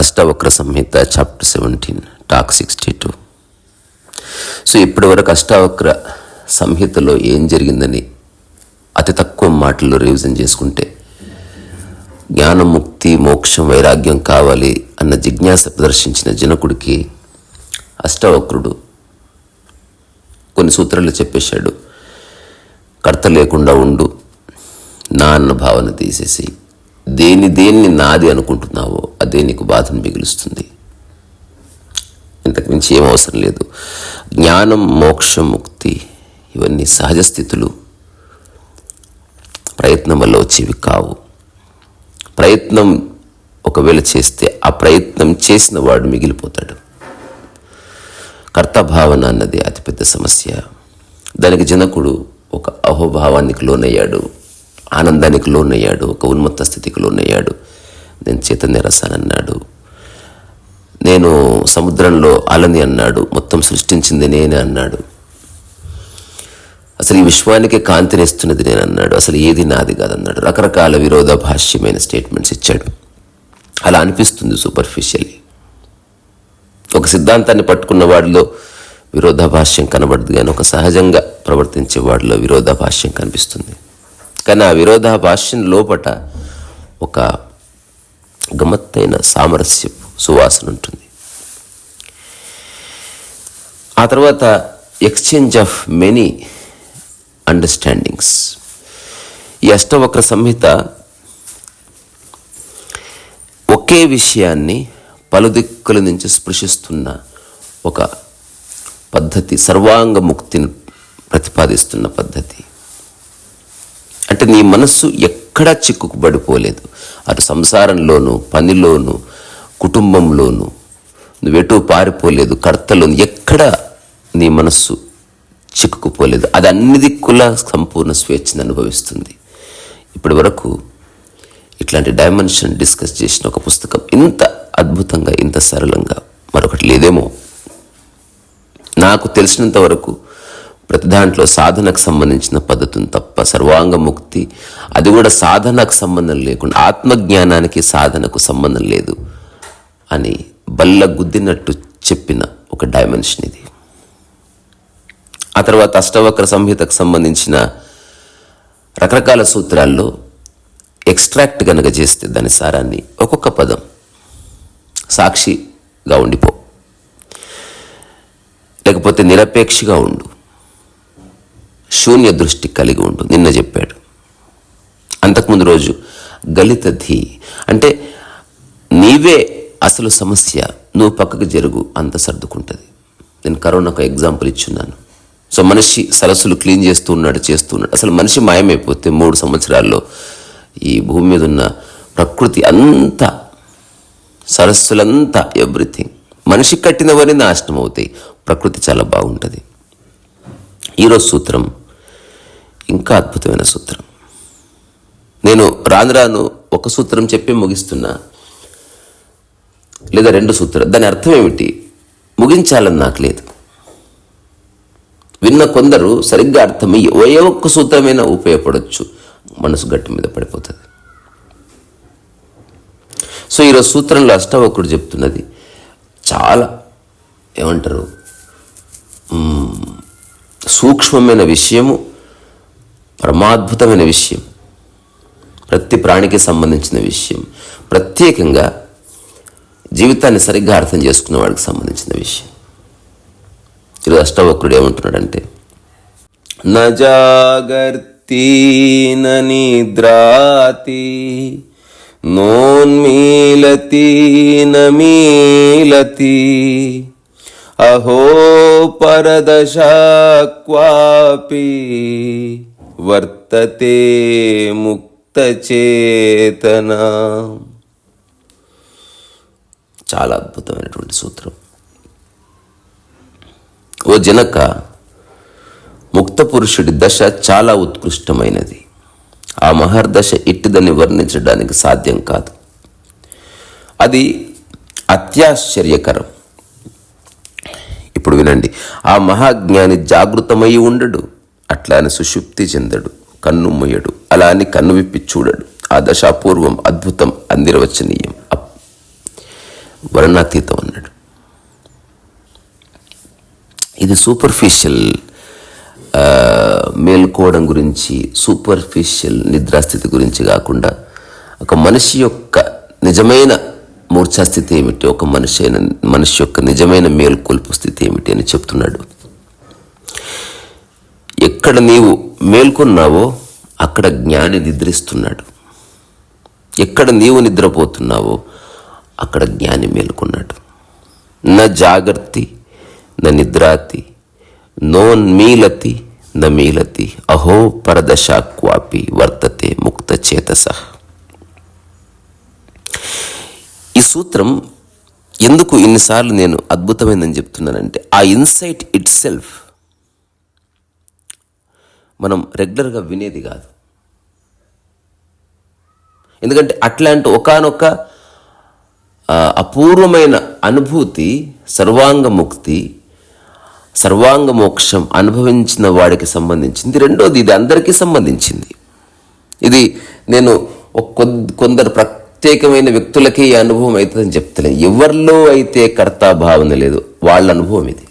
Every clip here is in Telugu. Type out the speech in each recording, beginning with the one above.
Ashtavakra Samhita chapter seventeen talk sixty two so ఇప్పటి వరకు అష్టావక్ర సంహితలో ఏం జరిగిందని అతి తక్కువ మాటల్లో రివిజన్ చేసుకుంటే జ్ఞానం ముక్తి మోక్షం వైరాగ్యం కావాలి అన్న జిజ్ఞాస ప్రదర్శించిన జనకుడికి అష్టవక్రుడు కొన్ని సూత్రాలు చెప్పేశాడు. కర్త లేకుండా ఉండు. నా అన్న భావన తీసేసి దేని దేన్ని నాది అనుకుంటున్నావో అదే నీకు బాధను మిగులుస్తుంది. ఇంతకు మించి ఏం అవసరం లేదు. జ్ఞానం మోక్షం ముక్తి ఇవన్నీ సహజ స్థితులు. ప్రయత్నం వల్ల వచ్చేవి కావు. ప్రయత్నం ఒకవేళ చేస్తే ఆ ప్రయత్నం చేసిన వాడు మిగిలిపోతాడు. కర్తభావన అన్నది అతిపెద్ద సమస్య. దానికి జనకుడు ఒక అహోభావానికి లోనయ్యాడు ఆనందానికి లోనయ్యాడు ఒక ఉన్మత్త స్థితికి లోనయ్యాడు. నేను చైతన్య రసానన్నాడు. నేను సముద్రంలో అలని అన్నాడు మొత్తం సృష్టించింది నేనే అన్నాడు. అసలు ఈ విశ్వానికి కాంతినిస్తున్నది నేను అన్నాడు అసలు ఏది నాది కాదన్నాడు. రకరకాల విరోధ భాష్యమైన స్టేట్మెంట్స్ ఇచ్చాడు. అలా అనిపిస్తుంది సూపర్ఫిషియల్లీ ఒక సిద్ధాంతాన్ని పట్టుకున్న వాడిలో విరోధాభాష్యం కనబడదు కానీ ఒక సహజంగా ప్రవర్తించే వాడిలో విరోధాభాష్యం కనిపిస్తుంది. కానీ ఆ విరోధాభాష్యం లోపట ఒక గమత్తైన సామరస్యపు సువాసన ఉంటుంది. ఆ తర్వాత ఎక్స్చేంజ్ ఆఫ్ మెనీ అండర్స్టాండింగ్స్ ఈ అష్టవక్ర సంహిత ఒకే విషయాన్ని పలు దిక్కుల నుంచి స్పృశిస్తున్న ఒక పద్ధతి సర్వాంగ ముక్తిని ప్రతిపాదిస్తున్న పద్ధతి. అంటే నీ మనస్సు ఎక్కడా చిక్కుకుబడిపోలేదు. అటు సంసారంలోను పనిలోను కుటుంబంలోను నువ్వెటూ పారిపోలేదు కర్తలోను ఎక్కడ నీ మనస్సు చిక్కుకుపోలేదు. అది అన్ని దిక్కుల సంపూర్ణ స్వేచ్ఛను అనుభవిస్తుంది. ఇప్పటి వరకు ఇట్లాంటి డైమెన్షన్ డిస్కస్ చేసిన ఒక పుస్తకం ఇంత అద్భుతంగా ఇంత సరళంగా మరొకటి లేదేమో. నాకు తెలిసినంత వరకు ప్రతి దాంట్లో సాధనకు సంబంధించిన పద్ధతులు తప్ప సర్వాంగ ముక్తి అది కూడా సాధనకు సంబంధం లేకుండా ఆత్మజ్ఞానానికి సాధనకు సంబంధం లేదు అని బల్ల గుద్దినట్టు చెప్పిన ఒక డైమెన్షన్ ఇది. ఆ తర్వాత అష్టవక్ర సంహితకు సంబంధించిన రకరకాల సూత్రాల్లో ఎక్స్ట్రాక్ట్ గనక చేస్తే దాని సారాన్ని ఒక్కొక్క పదం సాక్షిగా ఉండిపో లేకపోతే నిరపేక్షగా ఉండు. శూన్య దృష్టి కలిగి ఉండు. నిన్న చెప్పాడు. అంతకుముందు రోజు గలిత ధీ. అంటే నీవే అసలు సమస్య. నువ్వు పక్కకు జరుగు. అంత సర్దుకుంటుంది. నేను కరోనాకు ఎగ్జాంపుల్ ఇచ్చున్నాను. సో మనిషి సరస్సులు క్లీన్ చేస్తూ ఉన్నాడు చేస్తూ ఉన్నాడు. అసలు మనిషి మాయమైపోతే మూడు సంవత్సరాల్లో ఈ భూమి మీద ఉన్న ప్రకృతి అంతా సరస్సులంతా ఎవ్రీథింగ్. మనిషి కట్టినవన్నీ నాశనం అవుతాయి. ప్రకృతి చాలా బాగుంటుంది. ఈరోజు సూత్రం ఇంకా అద్భుతమైన సూత్రం. నేను రాను రాను ఒక సూత్రం చెప్పి ముగిస్తున్నా. లేదా రెండు సూత్రం దాని అర్థం ఏమిటి? ముగించాలని నాకు లేదు. విన్న కొందరు సరిగ్గా అర్థమయ్యి ఏ ఒక్క సూత్రమైనా ఉపయోగపడవచ్చు మనసు గట్టి మీద పడిపోతుంది. సో ఈరోజు సూత్రంలో అష్టావకుడు చెప్తున్నది చాలా ఏమంటారు? సూక్ష్మమైన విషయము పరమాద్భుతమైన విషయం ప్రతి ప్రాణికి సంబంధించిన విషయం ప్రత్యేకంగా జీవితాన్ని సరిగ్గా అర్థం చేసుకున్న వాడికి సంబంధించిన విషయం. ఈరోజు అష్టవక్రుడు ఏమంటున్నాడంటే నజాగర్తి నిద్రాతి నోన్మీలతి నమీలతి అహో పరదశ క్వాపి వర్తతే ముక్తచేతన. చాలా అద్భుతమైనటువంటి సూత్రం. ఓ జనక ముక్త పురుషుడి దశ చాలా ఉత్కృష్టమైనది. ఆ మహర్దశ ఇట్టిదని వర్ణించడానికి సాధ్యం కాదు. అది అత్యాశ్చర్యకరం. వినండి. ఆ మహాజ్ఞాని జాగృతమై ఉండడు. అట్లా అని సుషుప్తి చెందడు. కన్ను మూయడు. అలా అని కన్ను విప్పి చూడడు. ఆ దశాపూర్వం అద్భుతం అందిరవచనీయం వర్ణాతీతం అన్నాడు. ఇది సూపర్ఫిషియల్ మేల్కోవడం గురించి సూపర్ఫిషియల్ నిద్రాస్థితి గురించి కాకుండా ఒక మనిషి యొక్క నిజమైన మూర్ఛా స్థితి ఏమిటి? ఒక మనిషి అయిన మనిషి యొక్క నిజమైన మేల్కొల్పు స్థితి ఏమిటి అని చెప్తున్నాడు. ఎక్కడ నీవు మేల్కొన్నావో అక్కడ జ్ఞాని నిద్రిస్తున్నాడు. ఎక్కడ నీవు నిద్రపోతున్నావో అక్కడ జ్ఞాని మేల్కొన్నాడు. న జాగర్తి న నిద్రాతి నోన్మీలతి న మీలతి అహో పరదశ క్వాపి వర్తతే ముక్త చేతసహ ఈ సూత్రం ఎందుకు ఇన్నిసార్లు నేను అద్భుతమైందని చెప్తున్నానంటే ఆ ఇన్సైట్ ఇట్ సెల్ఫ్ మనం రెగ్యులర్గా వినేది కాదు. ఎందుకంటే అట్లాంటి ఒకానొక అపూర్వమైన అనుభూతి సర్వాంగ ముక్తి సర్వాంగ మోక్షం అనుభవించిన వాడికి సంబంధించింది. రెండోది ఇది అందరికీ సంబంధించింది. ఇది నేను కొందరు కొద్- కొందరు ప్రత్యేకమైన వ్యక్తులకి ఈ అనుభవం అవుతుందని చెప్తలే ఎవరిలో అయితే కర్తా భావన లేదు వాళ్ళ అనుభవం ఇది.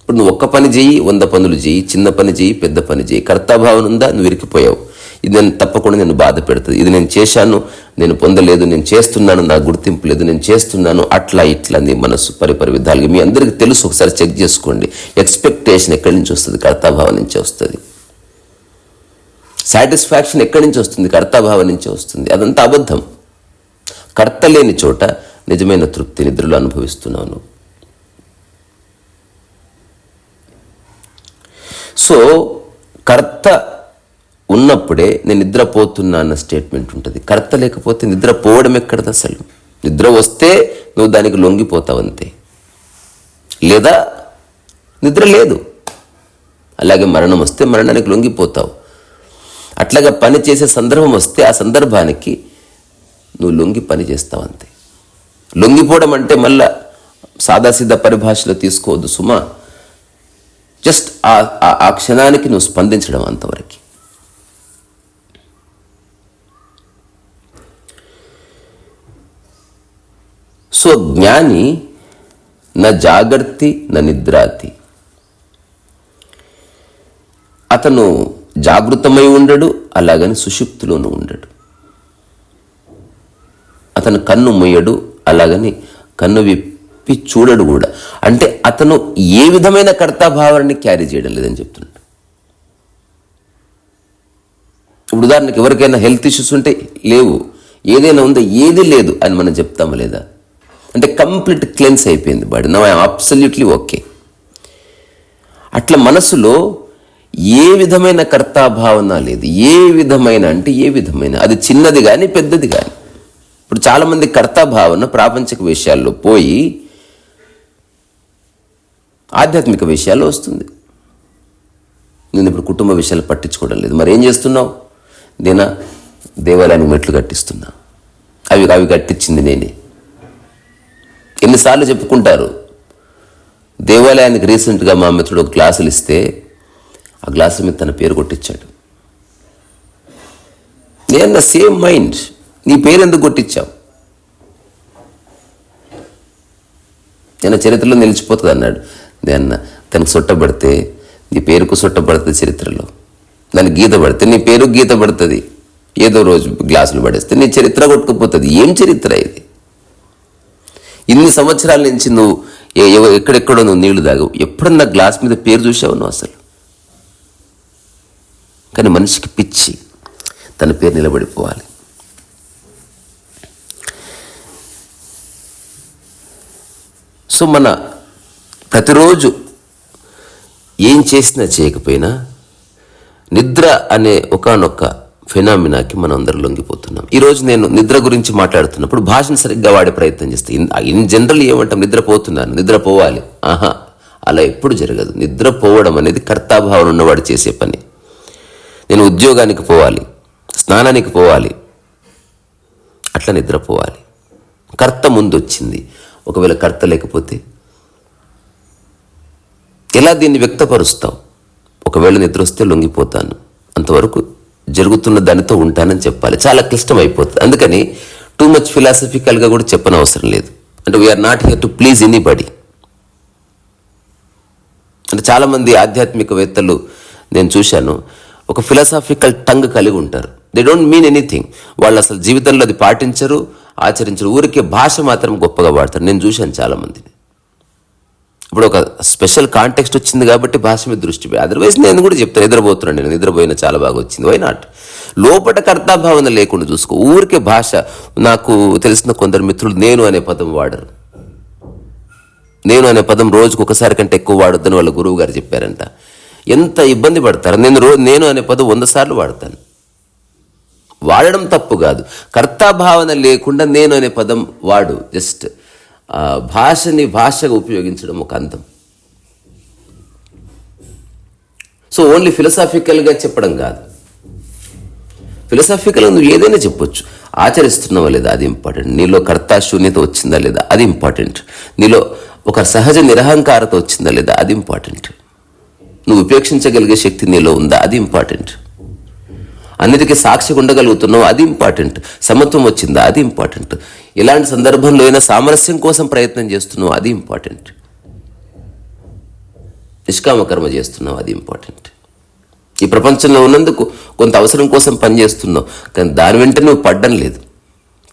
ఇప్పుడు నువ్వు ఒక్క పని చేయి వంద పనులు చేయి చిన్న పని చేయి పెద్ద పని చేయి కర్తాభావన ఉందా? నువ్వు ఇరికిపోయావు. ఇది నేను తప్పకుండా నేను బాధ పెడుతుంది ఇది నేను చేశాను నేను పొందలేదు నేను చేస్తున్నాను నా గుర్తింపు లేదు నేను చేస్తున్నాను అట్లా ఇట్లా నీ మనసు పరిపరి విధాలుగా. మీ అందరికీ తెలుసు ఒకసారి చెక్ చేసుకోండి. ఎక్స్పెక్టేషన్ ఎక్కడి నుంచి వస్తుంది? కర్తాభావం నుంచి వస్తుంది. సాటిస్ఫాక్షన్ ఎక్కడి నుంచి వస్తుంది? కర్తాభావం నుంచి వస్తుంది. అదంతా అబద్ధం. కర్త లేని చోట నిజమైన తృప్తి నిద్రలో అనుభవిస్తున్నాను సో కర్త ఉన్నప్పుడే నేను నిద్రపోతున్నా అన్న స్టేట్మెంట్ ఉంటుంది. కర్త లేకపోతే నిద్రపోవడం ఎక్కడది అసలు? నిద్ర వస్తే నువ్వు దానికి లొంగిపోతావు అంతే. లేదా నిద్ర లేదు. అలాగే మరణం వస్తే మరణానికి లొంగిపోతావు. అట్లాగా పని చేసే సందర్భం వస్తే ఆ సందర్భానికి నువ్వు లొంగి పని చేస్తావు అంతే. లొంగిపోవడం అంటే మళ్ళా సాదాసీదా పరిభాషలో తీసుకోవద్దు సుమా. జస్ట్ ఆ ఆ- ఆ క్షణానికి నువ్వు స్పందించడం అంతవరకు. సో జ్ఞాని నా జాగర్తి నా నిద్రాతి. అతను జాగృతమై ఉండడు అలాగని సుషుప్తిలోనూ ఉండడు. అతను కన్ను మొయ్యడు అలాగని కన్ను విప్పి చూడడు కూడా. అంటే అతను ఏ విధమైన కర్తాభావాన్ని క్యారీ చేయడం లేదని చెప్తున్నాడు ఇప్పుడు ఉదాహరణకి ఎవరికైనా హెల్త్ ఇష్యూస్ ఉంటే లేవు ఏదైనా ఉందో ఏది లేదు అని మనం చెప్తామా లేదా? అంటే కంప్లీట్ క్లెన్స్ అయిపోయింది బాడీ. Now absolutely okay. అట్లా మనసులో ఏ విధమైన కర్తాభావన లేదు. ఏ విధమైన అంటే ఏ విధమైన? అది చిన్నది కానీ పెద్దది కానీ ఇప్పుడు చాలామంది కర్తాభావన ప్రాపంచిక విషయాల్లో పోయి ఆధ్యాత్మిక విషయాల్లో వస్తుంది. నేను ఇప్పుడు కుటుంబ విషయాలు పట్టించుకోవడం లేదు. మరి ఏం చేస్తున్నావు? నేనా? దేవాలయానికి మెట్లు కట్టిస్తున్నా. అవి అవి కట్టించింది నేనే. ఎన్నిసార్లు చెప్పుకుంటారు? దేవాలయానికి రీసెంట్గా మా మిత్రుడు క్లాసులు ఇస్తే ఆ గ్లాసు మీద తన పేరు కొట్టించాడు. నేను సేమ్ మైండ్. నీ పేరు ఎందుకు కొట్టించావు? నేను చరిత్రలో నిలిచిపోతుంది అన్నాడు. నేను తనకు చుట్టబడితే నీ పేరుకు చుట్టబడుతుంది చరిత్రలో. దాని గీత పడితే నీ పేరు గీత పడుతుంది. ఏదో రోజు గ్లాసులు పడేస్తే నీ చరిత్ర కొట్టుకుపోతుంది. ఏం చరిత్ర ఇది? ఇన్ని సంవత్సరాల నుంచి నువ్వు ఏ- ఎక్కడెక్కడో నువ్వు నీళ్ళు తాగవు. ఎప్పుడన్నా గ్లాస్ మీద పేరు చూసావు నువ్వు అసలు? కానీ మనిషికి పిచ్చి తన పేరు నిలబడిపోవాలి. సో మన ప్రతిరోజు ఏం చేసినా చేయకపోయినా నిద్ర అనే ఒకనొక ఫినామినాకి మనం అందరూ లొంగిపోతున్నాం. ఈరోజు నేను నిద్ర గురించి మాట్లాడుతున్నప్పుడు భాషను సరిగ్గా వాడే ప్రయత్నం చేస్తే ఇన్ ఇన్ జనరల్ ఏమంటాం నిద్రపోతున్నాను నిద్రపోవాలి. ఆహా అలా ఎప్పుడు జరగదు. నిద్రపోవడం అనేది కర్తాభావం ఉన్నవాడు చేసే పని. నేను ఉద్యోగానికి పోవాలి స్నానానికి పోవాలి అట్లా నిద్రపోవాలి. కర్త ముందు వచ్చింది ఒకవేళ కర్త లేకపోతే ఎలా దీన్ని వ్యక్తపరుస్తావు ఒకవేళ నిద్ర వస్తే లొంగిపోతాను. అంతవరకు జరుగుతున్న దానితో ఉంటానని చెప్పాలి. చాలా క్లిష్టం అయిపోతుంది అందుకని టూ మచ్ ఫిలాసఫికల్గా కూడా చెప్పనవసరం లేదు. అంటే we are not here to please anybody అంటే చాలామంది ఆధ్యాత్మికవేత్తలు నేను చూశాను. ఒక ఫిలాసాఫికల్ టంగ్ కలిగి ఉంటారు. దే డోంట్ మీన్ ఎనీథింగ్ వాళ్ళు అసలు జీవితంలో అది పాటించరు ఆచరించరు. ఊరికే భాష మాత్రం గొప్పగా వాడతారు. నేను చూశాను చాలామందిని. ఇప్పుడు ఒక స్పెషల్ కాంటెక్స్ట్ వచ్చింది కాబట్టి భాష మీద దృష్టి అదర్వైజ్ నేను కూడా చెప్తాను. నిద్రపోతున్నాను నేను. నిద్రపోయిన చాలా బాగా వచ్చింది. వై నాట్ లోపట కర్తాభావన లేకుండా చూసుకో. ఊరికే భాష నాకు తెలిసిన కొందరు మిత్రులు నేను అనే పదం వాడరు. నేను అనే పదం రోజుకు ఒకసారి కంటే ఎక్కువ వాడొద్దని వాళ్ళ గురువు గారు చెప్పారంట. ఎంత ఇబ్బంది పడతారు? నేను రో నేను అనే పదం వంద సార్లు వాడతాను. వాడడం తప్పు కాదు. కర్తాభావన లేకుండా నేను అనే పదం వాడు. జస్ట్ భాషని భాషగా ఉపయోగించడం ఒక అందం. సో ఓన్లీ ఫిలసాఫికల్గా చెప్పడం కాదు. ఫిలసాఫికల్ నువ్వు ఏదైనా చెప్పొచ్చు. ఆచరిస్తున్నావా లేదా? అది ఇంపార్టెంట్. నీలో కర్త శూన్యత వచ్చిందా లేదా? అది ఇంపార్టెంట్. నీలో ఒక సహజ నిరహంకారత వచ్చిందా లేదా? అది ఇంపార్టెంట్. నువ్వు ఉపేక్షించగలిగే శక్తి నీలో ఉందా? అది ఇంపార్టెంట్ అన్నిటికీ సాక్షిగా ఉండగలుగుతున్నావు? అది ఇంపార్టెంట్ సమత్వం వచ్చిందా? అది ఇంపార్టెంట్ ఇలాంటి సందర్భంలో అయినా సామరస్యం కోసం ప్రయత్నం చేస్తున్నావు? అది ఇంపార్టెంట్ నిష్కామకర్మ చేస్తున్నావు? అది ఇంపార్టెంట్ ఈ ప్రపంచంలో ఉన్నందుకు కొంత అవసరం కోసం పనిచేస్తున్నావు. కానీ దాని వెంట నువ్వు పడ్డం లేదు.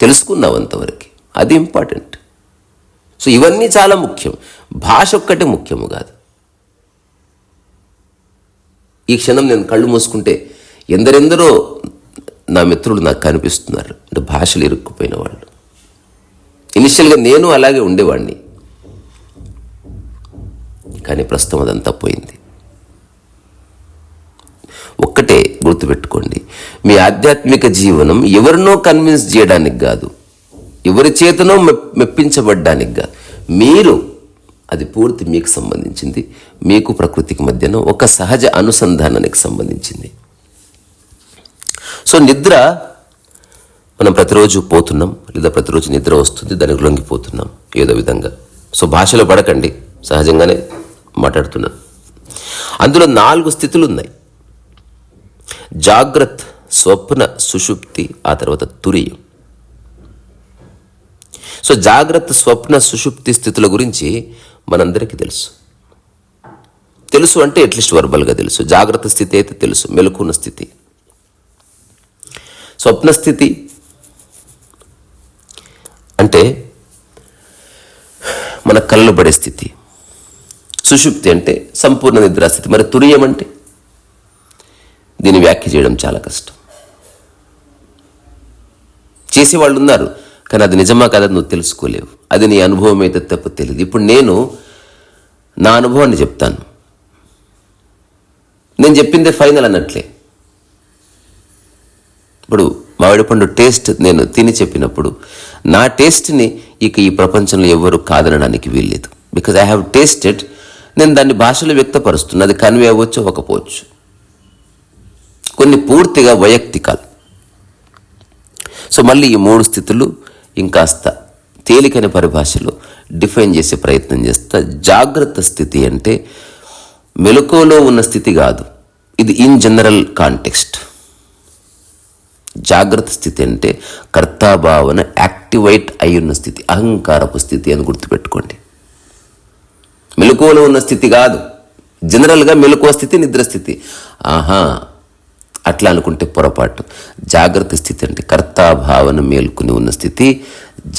తెలుసుకున్నావు అంతవరకు. అది ఇంపార్టెంట్ సో ఇవన్నీ చాలా ముఖ్యం. భాష ఒక్కటే ముఖ్యము కాదు. ఈ క్షణం నేను కళ్ళు మూసుకుంటే ఎందరెందరో నా మిత్రులు నాకు కనిపిస్తున్నారు. అంటే భాషలు ఇరుక్కుపోయిన వాళ్ళు. ఇనిషియల్గా నేను అలాగే ఉండేవాడిని కానీ ప్రస్తుతం అదంతా పోయింది. ఒక్కటే గుర్తుపెట్టుకోండి. మీ ఆధ్యాత్మిక జీవనం ఎవరినో కన్విన్స్ చేయడానికి కాదు. ఎవరి చేతనో మెప్పించబడ్డానికి కాదు. మీరు అది పూర్తి మీకు సంబంధించింది. మీకు ప్రకృతికి మధ్యన ఒక సహజ అనుసంధానానికి సంబంధించింది. సో నిద్ర మనం ప్రతిరోజు పోతున్నాం. లేదా ప్రతిరోజు నిద్ర వస్తుంది దానికి లొంగిపోతున్నాం ఏదో విధంగా. సో భాషలో పడకండి. సహజంగానే మాట్లాడుతున్నాను అందులో నాలుగు స్థితులు ఉన్నాయి. జాగ్రత్త స్వప్న సుషుప్తి ఆ తర్వాత తురియం. సో జాగ్రత్త స్వప్న సుషుప్తి స్థితుల గురించి మనందరికీ తెలుసు. తెలుసు అంటే అట్లీస్ట్ వర్బల్గా తెలుసు. జాగ్రత్త స్థితి అయితే తెలుసు. మెలకున్న స్థితి. స్వప్న స్థితి అంటే మన కళ్ళు పడే స్థితి. సుషుప్తి అంటే సంపూర్ణ నిద్రాస్థితి మరి తురియం అంటే? దీన్ని వ్యాఖ్య చేయడం చాలా కష్టం. చేసేవాళ్ళు ఉన్నారు కానీ అది నిజమా కాదని నువ్వు తెలుసుకోలేవు. అది నీ అనుభవం అయితే తప్ప తెలియదు ఇప్పుడు నేను నా అనుభవాన్ని చెప్తాను. నేను చెప్పిందే ఫైనల్ అన్నట్లే. ఇప్పుడు మామిడి పండు టేస్ట్ నేను తిని చెప్పినప్పుడు నా టేస్ట్ని ఇక ఈ ప్రపంచంలో ఎవరు కాదనడానికి వీల్లేదు. బికాజ్ ఐ హ్యావ్ టేస్టెడ్ నేను దాన్ని భాషలో వ్యక్తపరుస్తున్నా అది కన్వే అవ్వచ్చు అవ్వకపోవచ్చు. కొన్ని పూర్తిగా వైయక్తికాలు. సో మళ్ళీ ఈ మూడు స్థితులు ఇంకాస్త తేలికైన పరిభాషలో డిఫైన్ చేసే ప్రయత్నం చేస్తా. జాగ్రత్త స్థితి అంటే మెలకువలో ఉన్న స్థితి కాదు. ఇది ఇన్ జనరల్ కాంటెక్స్ట్ జాగ్రత్త స్థితి అంటే కర్తాభావన యాక్టివేట్ అయి ఉన్న స్థితి అహంకారపు స్థితి అని గుర్తుపెట్టుకోండి. మెలకువలో ఉన్న స్థితి కాదు. జనరల్గా మెలకువ స్థితి నిద్ర స్థితి. ఆహా అట్లా అనుకుంటే పొరపాటు. జాగ్రత్త స్థితి అంటే కర్తాభావన మేల్కొని ఉన్న స్థితి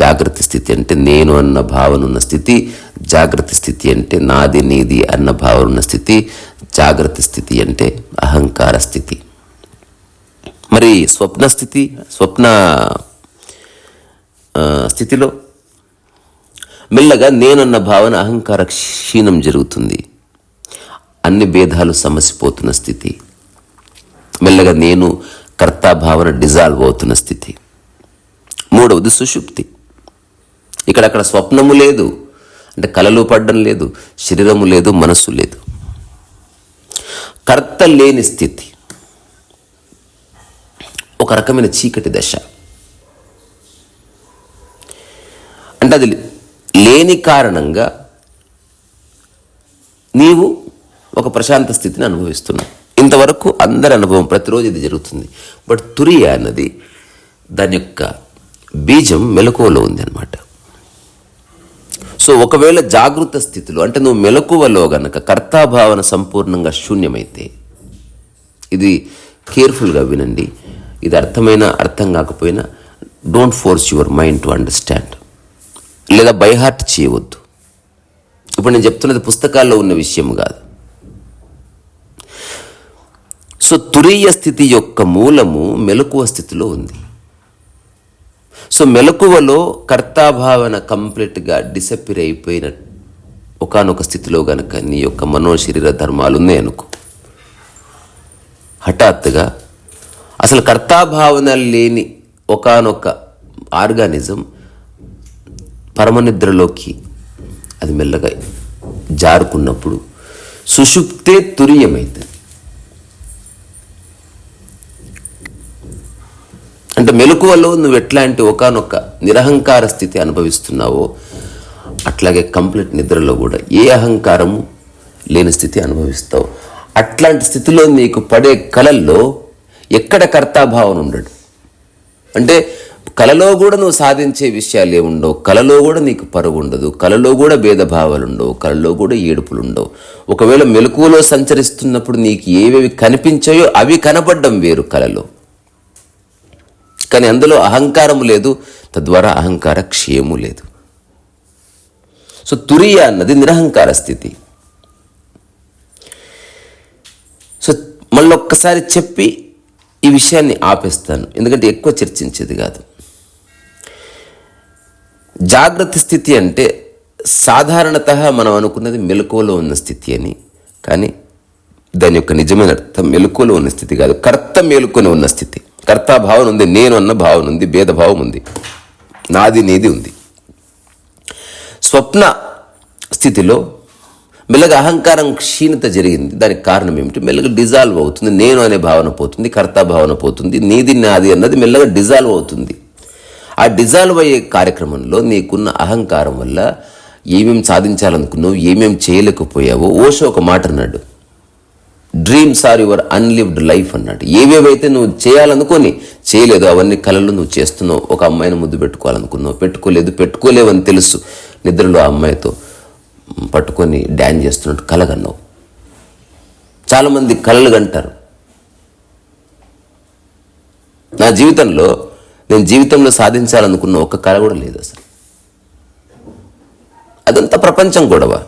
జాగ్రత్త స్థితి అంటే నేను అన్న భావన ఉన్న స్థితి జాగ్రత్త స్థితి అంటే నాది నీది అన్న భావన ఉన్న స్థితి జాగ్రత్త స్థితి అంటే అహంకార స్థితి. మరి స్వప్న స్థితి స్వప్న స్థితిలో మెల్లగా నేనన్న భావన అహంకార క్షీణం జరుగుతుంది. అన్ని భేదాలు సమసిపోతున్న స్థితి. మెల్లగా నేను కర్తాభావన డిజాల్వ్ అవుతున్న స్థితి. మూడవది సుషుప్తి. ఇక్కడక్కడ స్వప్నము లేదు అంటే కలలు పడడం లేదు శరీరము లేదు మనస్సు లేదు. కర్త లేని స్థితి. ఒక రకమైన చీకటి దశ. అంటే అది లేని కారణంగా నీవు ఒక ప్రశాంత స్థితిని అనుభవిస్తున్నావు. ఇంతవరకు అందరి అనుభవం ప్రతిరోజు ఇది జరుగుతుంది. బట్ తురియ అన్నది దాని యొక్క బీజం మెలకువలో ఉంది అనమాట సో ఒకవేళ జాగృత స్థితిలో అంటే నువ్వు మెలకువలో గనక కర్తాభావన సంపూర్ణంగా శూన్యమైతే ఇది కేర్ఫుల్గా వినండి. ఇది అర్థమైనా అర్థం కాకపోయినా don't force your mind to understand. లేదా బైహార్ట్ చేయవద్దు. ఇప్పుడు నేను చెప్తున్నది పుస్తకాల్లో ఉన్న విషయం కాదు. సో తురీయ స్థితి యొక్క మూలము మెలకువ స్థితిలో ఉంది. సో మెలకువలో కర్తాభావన కంప్లీట్గా డిసప్పిర్ అయిపోయిన ఒకనొక స్థితిలో గనక నీ యొక్క మనోశరీర ధర్మాలు ఉన్నాయనుకో హఠాత్తుగా అసలు కర్తాభావన లేని ఒకనొక ఆర్గానిజం పరమనిద్రలోకి అది మెల్లగా జారుకున్నప్పుడు సుషుప్తే తురియమైతుంది అంటే మెలకువలో నువ్వు ఎట్లాంటి ఒకనొక నిరహంకార స్థితి అనుభవిస్తున్నావో అట్లాగే కంప్లీట్ నిద్రలో కూడా ఏ అహంకారము లేని స్థితి అనుభవిస్తావు. అట్లాంటి స్థితిలో నీకు పడే కళల్లో ఎక్కడ కర్తాభావం ఉండడు. అంటే కలలో కూడా నువ్వు సాధించే విషయాలు ఏముండవు. కలలో కూడా నీకు పరుగు ఉండదు. కలలో కూడా భేదభావాలు ఉండవు. కలలో కూడా ఏడుపులు ఉండవు ఒకవేళ మెలకువలో సంచరిస్తున్నప్పుడు నీకు ఏవేవి కనిపించాయో అవి కనపడడం వేరు కలలో. కానీ అందులో అహంకారము లేదు తద్వారా అహంకార క్షయము లేదు. సో తురియ అన్నది నిరహంకార స్థితి. సో మళ్ళీ ఒక్కసారి చెప్పి ఈ విషయాన్ని ఆపేస్తాను. ఎందుకంటే ఎక్కువ చర్చించేది కాదు. జాగ్రత్త స్థితి అంటే సాధారణత మనం అనుకున్నది మెలకువలో ఉన్న స్థితి అని. కానీ దాని యొక్క నిజమైన అర్థం మెలకువలో ఉన్న స్థితి కాదు. కర్త మేలుకొని ఉన్న స్థితి. కర్తా భావన ఉంది నేను అన్న భావన ఉంది భేదభావం ఉంది నాది నీది ఉంది. స్వప్న స్థితిలో మెల్లగా అహంకారం క్షీణత జరిగింది. దానికి కారణం ఏమిటి? మెల్లగా డిజాల్వ్ అవుతుంది నేను అనే భావన పోతుంది కర్త భావన పోతుంది నీది నాది అన్నది మెల్లగా డిజాల్వ్ అవుతుంది. ఆ డిజాల్వ్ అయ్యే కార్యక్రమంలో నీకున్న అహంకారం వల్ల ఏమేమి సాధించాలనుకున్నావు ఏమేమి చేయలేకపోయావో ఓషో ఒక మాట అన్నాడు. Dreams are your unlived life అన్నట్టు ఏవేవైతే నువ్వు చేయాలనుకొని చేయలేదు. అవన్నీ కళలు నువ్వు చేస్తున్నావు. ఒక అమ్మాయిని ముద్దు పెట్టుకోవాలనుకున్నావు. పెట్టుకోలేదు పెట్టుకోలేవని తెలుసు. నిద్రలో ఆ అమ్మాయితో పట్టుకొని డ్యాన్ చేస్తున్నట్టు కలగన్నావు. చాలామంది కళలు కంటారు. నా జీవితంలో నేను జీవితంలో సాధించాలనుకున్న ఒక్క కళ కూడా లేదు అసలు. అదంతా ప్రపంచం గొడవ.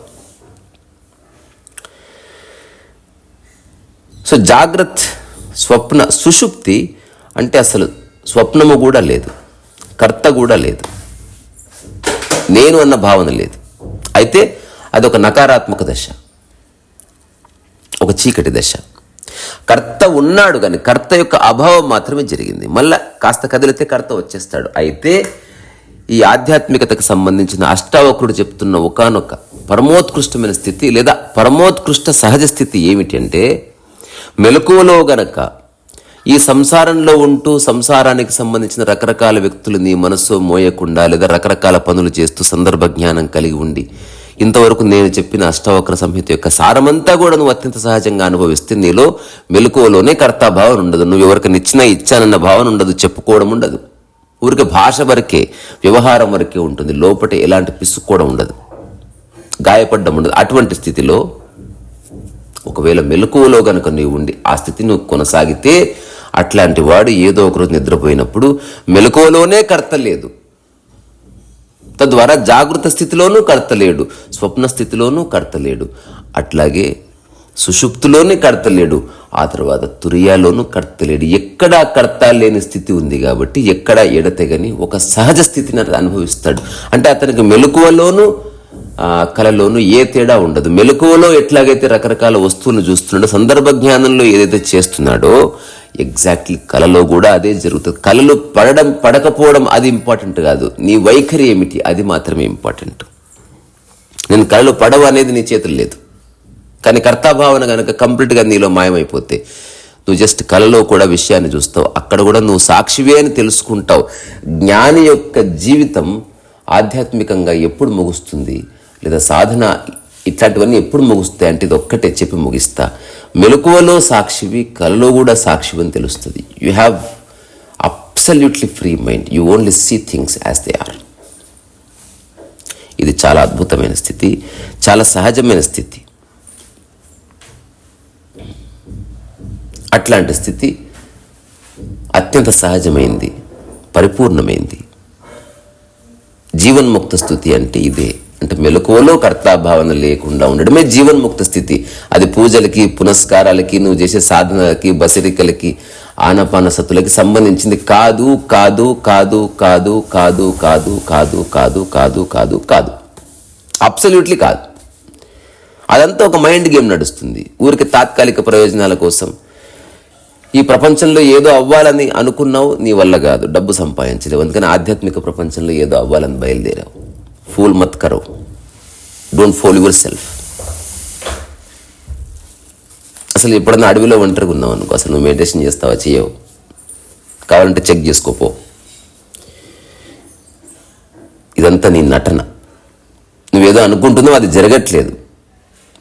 సో జాగ్రత్త స్వప్న సుషుప్తి అంటే అసలు స్వప్నము కూడా లేదు కర్త కూడా లేదు. నేను అన్న భావన లేదు. అయితే అదొక నకారాత్మక దశ ఒక చీకటి దశ. కర్త ఉన్నాడు కానీ కర్త యొక్క అభావం మాత్రమే జరిగింది. మళ్ళా కాస్త కదిలితే కర్త వచ్చేస్తాడు. అయితే ఈ ఆధ్యాత్మికతకు సంబంధించిన అష్టావకుడు చెప్తున్న ఒకనొక పరమోత్కృష్టమైన స్థితి లేదా పరమోత్కృష్ట సహజ స్థితి ఏమిటి అంటే మెలకువలో గనక ఈ సంసారంలో ఉంటూ సంసారానికి సంబంధించిన రకరకాల వ్యక్తులు నీ మనస్సు మోయకుండా లేదా రకరకాల పనులు చేస్తూ సందర్భ జ్ఞానం కలిగి ఉండి ఇంతవరకు నేను చెప్పిన అష్టవక్ర సంహిత యొక్క సారమంతా కూడా నువ్వు అత్యంత సహజంగా అనుభవిస్తే నీలో మెలకువలోనే కర్తాభావన ఉండదు. నువ్వు ఎవరికి ఇచ్చినా ఇచ్చానన్న భావన ఉండదు. చెప్పుకోవడం ఉండదు. ఊరికి భాష వరకే వ్యవహారం వరకే ఉంటుంది. లోపట ఎలాంటి పిసుక్కోవడం ఉండదు. గాయపడ్డం ఉండదు. అటువంటి స్థితిలో ఒకవేళ మెలకువలో గనుక నీవు ఉండి ఆ స్థితిని కొనసాగితే అట్లాంటి వాడు ఏదో ఒకరోజు నిద్రపోయినప్పుడు మెలకువలోనే కర్త లేదు తద్వారా జాగృత స్థితిలోనూ కర్తలేడు స్వప్న స్థితిలోనూ కర్తలేడు. అట్లాగే సుషుప్తిలోనే కర్తలేడు ఆ తర్వాత తురియాలోనూ కర్తలేడు. ఎక్కడా కర్త లేని స్థితి ఉంది కాబట్టి ఎక్కడా ఎడతెగని ఒక సహజ స్థితిని అనుభవిస్తాడు. అంటే అతనికి మెలకువలోనూ కళలోనూ ఏ తేడా ఉండదు. మెలకువలో ఎట్లాగైతే రకరకాల వస్తువులను చూస్తున్నాడో సందర్భ జ్ఞానంలో ఏదైతే చేస్తున్నాడో ఎగ్జాక్ట్లీ కళలో కూడా అదే జరుగుతుంది. కళలు పడడం పడకపోవడం అది ఇంపార్టెంట్ కాదు. నీ వైఖరి ఏమిటి? అది మాత్రమే ఇంపార్టెంట్. నేను కళలు పడవ అనేది నీ చేతులు లేదు. కానీ కర్తాభావన కనుక కంప్లీట్గా నీలో మాయమైపోతే నువ్వు జస్ట్ కళలో కూడా విషయాన్ని చూస్తావు. అక్కడ కూడా నువ్వు సాక్షివే అని తెలుసుకుంటావు. జ్ఞాని యొక్క జీవితం ఆధ్యాత్మికంగా ఎప్పుడు ముగుస్తుంది? లేదా సాధన ఇట్లాంటివన్నీ ఎప్పుడు ముగుస్తాయి అంటే ఇది ఒక్కటే చెప్పి ముగిస్తా. మెలకువలో సాక్షివి కలలో కూడా సాక్షివి అని తెలుస్తుంది. You have absolutely free mind you only see things as they are ఇది చాలా అద్భుతమైన స్థితి చాలా సహజమైన స్థితి. అట్లాంటి స్థితి అత్యంత సహజమైంది పరిపూర్ణమైంది. జీవన్ముక్త స్థితి అంటే ఇదే. అంటే మెలకువలో కర్తాభావన లేకుండా ఉండడమే జీవన్ముక్త స్థితి అది పూజలకి పునస్కారాలకి నువ్వు చేసే సాధనలకి బసరికలకి ఆనపానసతులకి సంబంధించింది కాదు కాదు కాదు కాదు కాదు కాదు కాదు కాదు కాదు కాదు కాదు అబ్సల్యూట్లీ కాదు అదంతా ఒక మైండ్ గేమ్ నడుస్తుంది ఊరికి తాత్కాలిక ప్రయోజనాల కోసం ఈ ప్రపంచంలో ఏదో అవ్వాలని అనుకున్నావు నీ వల్ల కాదు డబ్బు సంపాదించలేవు అందుకని ఆధ్యాత్మిక ప్రపంచంలో ఏదో అవ్వాలని బయలుదేరావు ఫూల్ మత్ కరో డోంట్ ఫోల్ యువర్ సెల్ఫ్ అసలు ఎప్పుడన్నా అడవిలో ఒంటరిగా ఉన్నావు అనుకో అసలు నువ్వు మెడిటేషన్ చేస్తావా చేయవు కావాలంటే చెక్ చేసుకోపో ఇదంతా నీ నటన. నువ్వేదో అనుకుంటున్నావు అది జరగట్లేదు.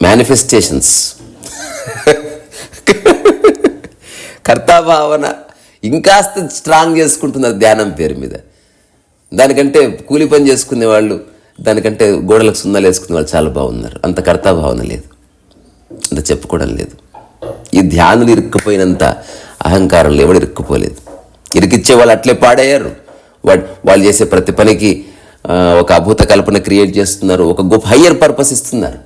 మేనిఫెస్టేషన్స్ కర్తాభావన ఇంకాస్త స్ట్రాంగ్ చేసుకుంటున్నారు ధ్యానం పేరు మీద. దానికంటే కూలి పని చేసుకునే వాళ్ళు దానికంటే గోడలకు సున్నాలు వేసుకున్న వాళ్ళు చాలా బాగున్నారు. అంత కర్తాభావన లేదు. అంత చెప్పుకోవడం లేదు. ఈ ధ్యానులు ఇరుక్కుపోయినంత అహంకారంలో ఎవడు ఇరుక్కుపోలేదు. ఇరికిచ్చే వాళ్ళు అట్లే పాడయ్యారు. వాడు వాళ్ళు చేసే ప్రతి పనికి ఒక అభూత కల్పన క్రియేట్ చేస్తున్నారు. ఒక గొప్ప హయ్యర్ పర్పస్ ఇస్తున్నారు.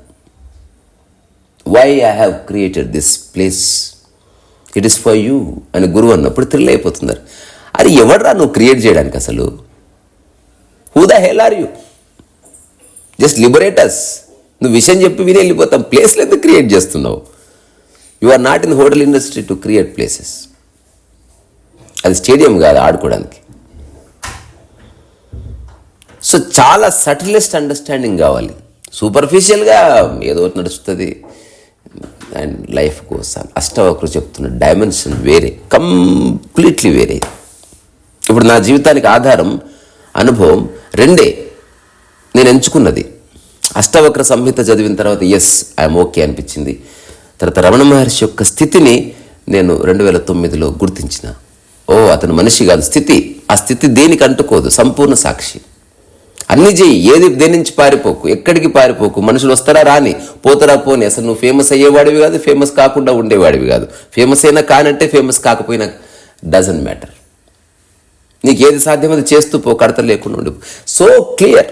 Why I have created this place it is for you అని గురువు అన్నప్పుడు థ్రిల్ అయిపోతున్నారు. అది ఎవడరా నువ్వు క్రియేట్ చేయడానికి అసలు? Who the hell are you just liberate us నువ్వు విషయం చెప్పి విని వెళ్ళిపోతాం. ప్లేస్లు ఎందుకు క్రియేట్ చేస్తున్నావు. You are not in hotel industry to create places అది స్టేడియం కాదు ఆడుకోవడానికి. సో చాలా సటిలెస్ట్ అండర్స్టాండింగ్ కావాలి. సూపర్ఫిషియల్గా ఏదో ఒకటి నడుస్తుంది. అండ్ లైఫ్ కోసం అష్టవక్రు చెప్తున్న డైమెన్షన్ వేరే. కంప్లీట్లీ వేరే. ఇప్పుడు నా జీవితానికి ఆధారం అనుభవం రెండే. నేను ఎంచుకున్నది. అష్టవక్ర సంహిత చదివిన తర్వాత ఎస్ ఐఎమ్ ఓకే అనిపించింది. తర్వాత రమణ మహర్షి యొక్క స్థితిని నేను రెండు వేల తొమ్మిదిలో గుర్తించిన. ఓ అతను మనిషి కాదు. స్థితి ఆ స్థితి దేనికి అంటుకోదు సంపూర్ణ సాక్షి. అన్ని చేయి ఏది దేని నుంచి పారిపోకు? ఎక్కడికి పారిపోకు? మనుషులు వస్తారా రాని? పోతారా పోని? అసలు నువ్వు ఫేమస్ అయ్యేవాడివి కాదు ఫేమస్ కాకుండా ఉండేవాడివి కాదు. ఫేమస్ అయినా కానంటే ఫేమస్ కాకపోయినా డజన్ మ్యాటర్ నీకు ఏది సాధ్యమో అది చేస్తూ పో కడత లేకుండా ఉండు సో క్లియర్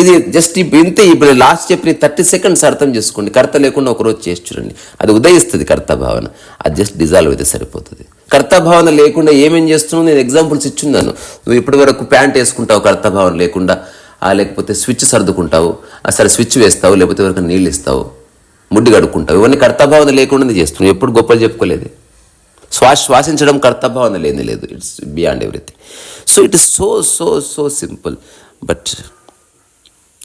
ఇది జస్ట్ ఇప్పుడు ఇంతే ఇప్పుడు లాస్ట్ చెప్పిన థర్టీ సెకండ్స్ అర్థం చేసుకోండి. కర్త లేకుండా ఒకరోజు చేసి చూడండి. అది ఉదయిస్తుంది కర్త భావన. అది జస్ట్ డిజాల్వ్ అయితే సరిపోతుంది. కర్త భావన లేకుండా ఏమేం చేస్తున్నావు? నేను ఎగ్జాంపుల్స్ ఇచ్చున్నాను. నువ్వు ఇప్పటి వరకు ప్యాంట్ వేసుకుంటావు కర్త భావన లేకుండా. ఆ లేకపోతే స్విచ్ సర్దుకుంటావు. ఆ సరే స్విచ్ వేస్తావు లేకపోతే ఎవరికి నీళ్ళు ఇస్తావు. ముడ్డి కడుక్కుంటావు. ఇవన్నీ కర్తభావన లేకుండా చేస్తున్నావు. ఎప్పుడు గొప్పలు చెప్పుకోలేదు. శ్వాస శ్వాసించడం కర్తభావన లేని లేదు. It's beyond everything so it is so so so simple but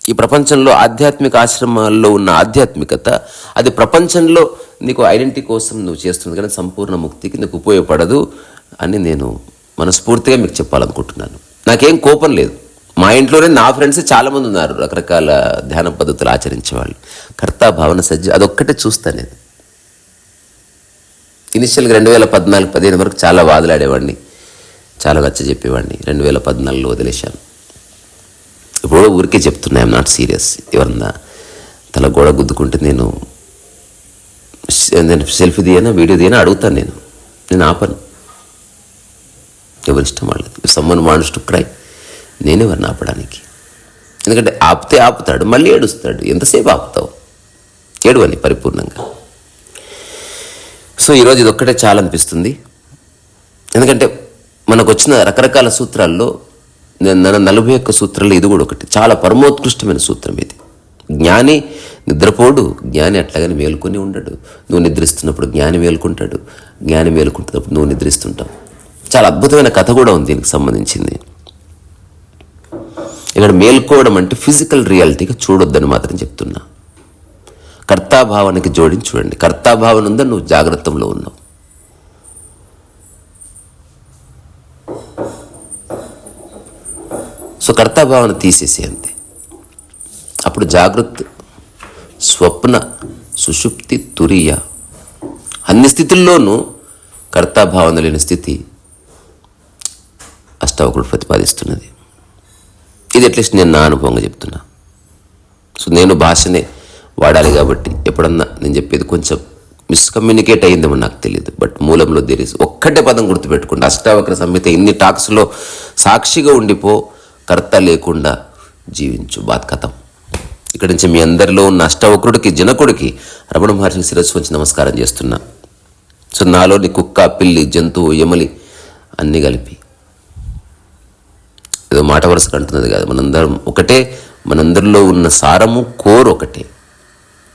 ఈ ప్రపంచంలో ఆధ్యాత్మిక ఆశ్రమాల్లో ఉన్న ఆధ్యాత్మికత అది ప్రపంచంలో నీకు ఐడెంటిటీ కోసం నువ్వు చేస్తుంది కానీ సంపూర్ణ ముక్తికి నీకు ఉపయోగపడదు అని నేను మనస్ఫూర్తిగా మీకు చెప్పాలనుకుంటున్నాను. నాకేం కోపం లేదు. మా ఇంట్లోనే నా ఫ్రెండ్స్ చాలామంది ఉన్నారు రకరకాల ధ్యాన పద్ధతులు ఆచరించే వాళ్ళు కర్తా భావన సజ్జ అదొక్కటే చూస్తాను నేను. ఇనిషియల్గా రెండు వేల పద్నాలుగు పదిహేను వరకు చాలా వాదులాడేవాడిని చాలా నచ్చ చెప్పేవాడిని. రెండు వేల పద్నాలుగులో వదిలేశాను. ఇప్పుడు ఊరికే చెప్తున్నా ఐఎమ్ నాట్ సీరియస్ ఎవరన్నా తల గోడ గుద్దుకుంటే నేను నేను సెల్ఫీ తీయనా వీడియో తీయనా అడుగుతాను నేను. నేను ఆపను. ఎవరి ఇష్టం వాళ్ళది? సమ్మన్ వాంట్స్ టు క్రై నేనెవరిని ఆపడానికి? ఎందుకంటే ఆపితే ఆపుతాడు మళ్ళీ ఏడుస్తాడు. ఎంతసేపు ఆపుతావు? ఏడువని పరిపూర్ణంగా. సో ఈరోజు ఇది ఒక్కటే చాలా అనిపిస్తుంది. ఎందుకంటే మనకు వచ్చిన రకరకాల సూత్రాల్లో నలభై ఒక్క సూత్రాలు ఇది కూడా ఒకటి. చాలా పరమోత్కృష్టమైన సూత్రం ఇది. జ్ఞాని నిద్రపోడు జ్ఞాని అట్లాగని మేలుకొని ఉండడు. నువ్వు నిద్రిస్తున్నప్పుడు జ్ఞాని మేలుకుంటాడు జ్ఞాని మేలుకుంటున్నప్పుడు నువ్వు నిద్రిస్తుంటావు. చాలా అద్భుతమైన కథ కూడా ఉంది దీనికి సంబంధించింది. ఇక్కడ మేల్కోవడం అంటే ఫిజికల్ రియాలిటీగా చూడొద్దని మాత్రం చెప్తున్నా. కర్తాభావానికి జోడించి చూడండి. కర్తాభావన ఉందా? నువ్వు జాగ్రత్తలో ఉన్నావు. సో కర్తాభావన తీసేసి అంతే. అప్పుడు జాగ్రత్త స్వప్న సుషుప్తి తురియ అన్ని స్థితుల్లోనూ కర్తాభావన లేని స్థితి అష్టావకుడు ప్రతిపాదిస్తున్నది. ఇది అట్లీస్ట్ నేను నా అనుభవంగా చెప్తున్నా. సో నేను భాషనే వాడాలి కాబట్టి ఎప్పుడన్నా నేను చెప్పేది కొంచెం మిస్కమ్యూనికేట్ అయ్యిందేమో నాకు తెలియదు బట్ మూలంలో దేరీస్ ఒక్కటే పదం గుర్తుపెట్టుకోండి. అష్టావక్ర సంహిత ఇన్ని టాక్స్లో సాక్షిగా ఉండిపో కర్త లేకుండా జీవించు. బాత్ కథం. ఇక్కడి నుంచి మీ అందరిలో ఉన్న అష్టవక్రుడికి జనకుడికి రమణ మహర్షి శిరస్సు వచ్చి నమస్కారం చేస్తున్నా. సో నాలోని కుక్క పిల్లి జంతువు యమలి అన్నీ కలిపి. ఏదో మాట వరుసగా అంటున్నది కాదు. మనందరం ఒకటే మనందరిలో ఉన్న సారము కోర్ ఒకటే.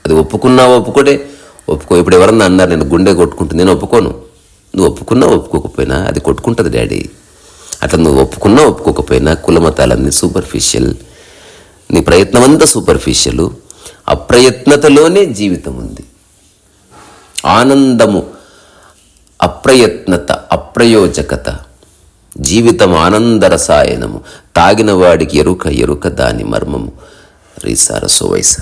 అది ఒప్పుకున్నా ఒప్పుకోటే ఒప్పుకో. ఇప్పుడు ఎవరన్నా అన్నారు నేను గుండె కొట్టుకుంటుంది. నేను ఒప్పుకోను. నువ్వు ఒప్పుకున్నా ఒప్పుకోకపోయినా అది కొట్టుకుంటుంది డాడీ. అతను ఒప్పుకున్నా ఒప్పుకోకపోయినా కులమతాలన్నీ సూపర్ఫిషియల్ నీ ప్రయత్నం అంతా సూపర్ఫిషియల్ అప్రయత్నతలోనే జీవితం ఉంది. ఆనందము అప్రయత్నత అప్రయోజకత జీవితం ఆనందరసాయనము తాగిన వాడికి ఎరుక ఎరుక దాని మర్మము. రీసార సోవైస